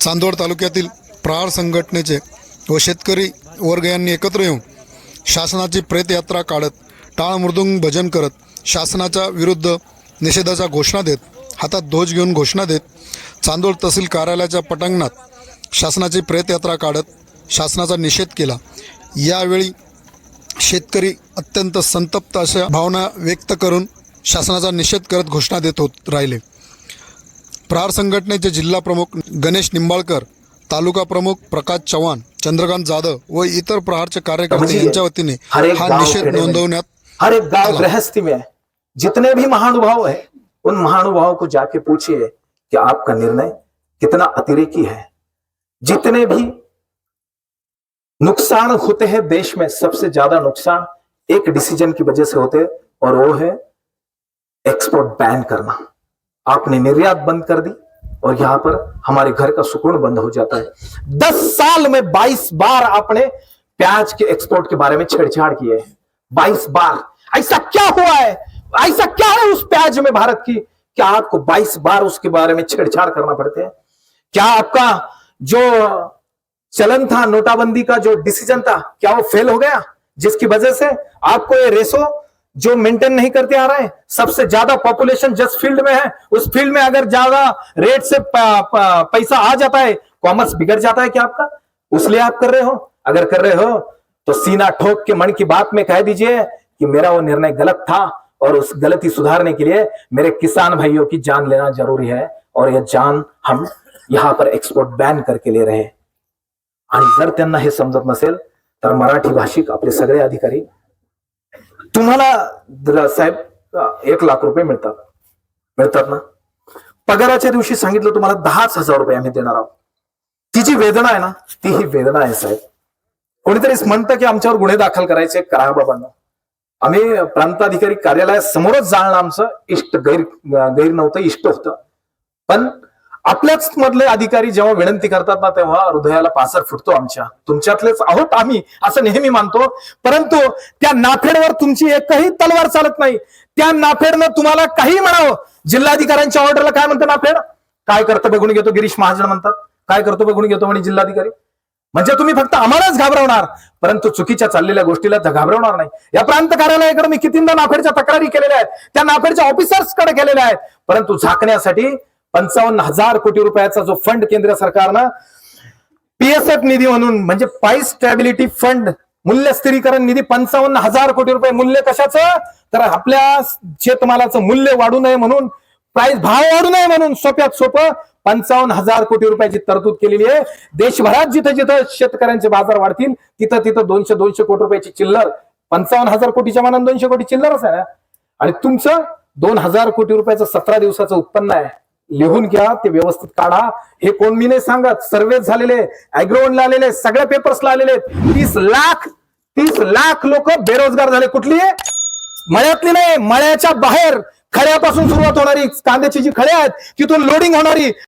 चांदवड तालुक्यातील प्रहार संघटनेचे व शेतकरी वर्ग यांनी एकत्र येऊन शासनाची प्रेतयात्रा काढत टाळ मृदुंग भजन करत शासनाच्या विरुद्ध निषेधाच्या घोषणा देत हातात ध्वज घेऊन घोषणा देत चांदोड तहसील कार्यालयाच्या पटांगणात शासनाची प्रेतयात्रा काढत शासनाचा निषेध केला. यावेळी शेतकरी अत्यंत संतप्त अशा भावना व्यक्त करून शासनाचा निषेध करत घोषणा देत होत राहिले. प्रहार संघटनेचे जिल्हा प्रमुख गणेश निंबाळकर तालुका प्रमुख प्रकाश चव्हाण चंद्रकांत जाधव व इतर प्रहारचे कार्यकर्ते यांच्या वतीने हा निषेध नोंदवण्यात हर एक गाँव गृहस्थी में जितने भी महानुभाव है उन महानुभावों को जाके पूछिए कि आपका निर्णय कितना अतिरेकी है। जितने भी नुकसान होते हैं देश में सबसे ज़्यादा नुकसान एक डिसीज़न की वजह से होते हैं और वो है एक्सपोर्ट बैन करना। आपने निर्यात बंद कर दी और यहाँ पर हमारे घर का सुकून बंद हो जाता है। दस साल में बाईस बार आपने प्याज के एक्सपोर्ट के बारे में छेड़छाड़ किए हैं। बाईस बार। ऐसा क्या हुआ है? ऐसा क्या है उस प्याज में भारत की? क्या आपको बाईस बार उसके बारे में छेड़छाड़ करना पड़ते हैं? क्या आपका जो चलन था, नोटाबंदी का जो डिसीज़न था, क्या वो फेल हो गया? जिसकी वजह से आपको ये रेसो जो मेंटेन नहीं करते आ रहे हैं, सबसे ज़्यादा पॉपुलेशन जिस फ़ील्ड में है, उस फ़ील्ड में अगर ज़्यादा रेट से पैसा आ जाता है कॉमर्स बिगड़ जाता है क्या आपका? उसलिए आप कर रहे हो? अगर कर रहे हो तो सीना ठोक के मन की बात में कह दीजिए कि मेरा वो निर्णय गलत था और उस गलती सुधारने के लिए मेरे किसान भाइयों की जान लेना ज़रूरी है और यह जान हम यहाँ पर एक्सपोर्ट बैन करके ले रहे हैं। आणि जर त्यांना हे समजत नसेल, तर मराठी भाषिक आपले सगळे अधिकारी तुम्हाला साहेब एक लाख रुपये मिळतात. मिळतात ना? पगाराच्या दिवशी सांगितलं तुम्हाला दहाच हजार रुपये आम्ही देणार आहोत. ती जी वेदना आहे ना ती ही वेदना आहे साहेब. कोणीतरीच म्हणतं की आमच्यावर गुन्हे दाखल करायचे करा बाबांना. आम्ही प्रांताधिकारी कार्यालयासमोरच जाणं आमचं इष्ट गैर गैर नव्हतं इष्ट होतं. पण आपल्याच मधले अधिकारी जेव्हा विनंती करतात ना तेव्हा हृदयाला पासर फुटतो आमच्या. तुमच्यातलेच आहोत आम्ही असं नेहमी मानतो. परंतु त्या नाफेडवर तुमची एकही तलवार चालत नाही. त्या नाफेडनं तुम्हाला काही म्हणावं. जिल्हाधिकाऱ्यांच्या ऑर्डरला काय म्हणतं नाफेड? काय करतं बघून घेतो गिरीश महाजन म्हणतात. काय करतो बघून घेतो म्हणे जिल्हाधिकारी? म्हणजे तुम्ही फक्त आम्हालाच घाबरवणार. परंतु चुकीच्या चाललेल्या गोष्टीला तर घाबरवणार नाही. या प्रांत कार्यालयाकडे मी कितींदा नाफेडच्या तक्रारी केलेल्या आहेत. त्या नाफेडच्या ऑफिसर्सकडे केलेल्या आहेत. परंतु झाकण्यासाठी पंचावन्न हजार कोटी रुपयाचा जो फंड केंद्र सरकारनं पीएसएफ निधी म्हणून म्हणजे प्राइस स्टॅबिलिटी फंड मूल्य स्थिरीकरण निधी पंचावन्न हजार कोटी रुपये मूल्य कशाचं? तर आपल्या शेतमालाचं मूल्य वाढू नये म्हणून प्राइस भाव वाढू नये म्हणून सोप्यात सोपं पंचावन्न हजार कोटी रुपयाची तरतूद केलेली आहे. देशभरात जिथं जिथं शेतकऱ्यांचे बाजार वाढतील तिथं तिथं दोनशे दोनशे कोटी रुपयाची चिल्लर पंचावन्न हजार कोटीच्या मानाने दोनशे कोटी चिल्लरच आहे ना? आणि तुमचं दोन हजार कोटी रुपयाचं सतरा दिवसाचं उत्पन्न आहे. लिहून घ्या ते व्यवस्थित काढा. हे कोण मी नाही सांगत. सर्वे झालेले अॅग्रोवनला आलेले सगळ्या पेपर्सला आलेले तीस लाख तीस लाख लोक बेरोजगार झाले. कुठली? मळ्यातली नाही. मळ्याच्या बाहेर खड्यापासून सुरुवात होणारी कांद्याची जी खडे आहेत तिथून लोडिंग होणारी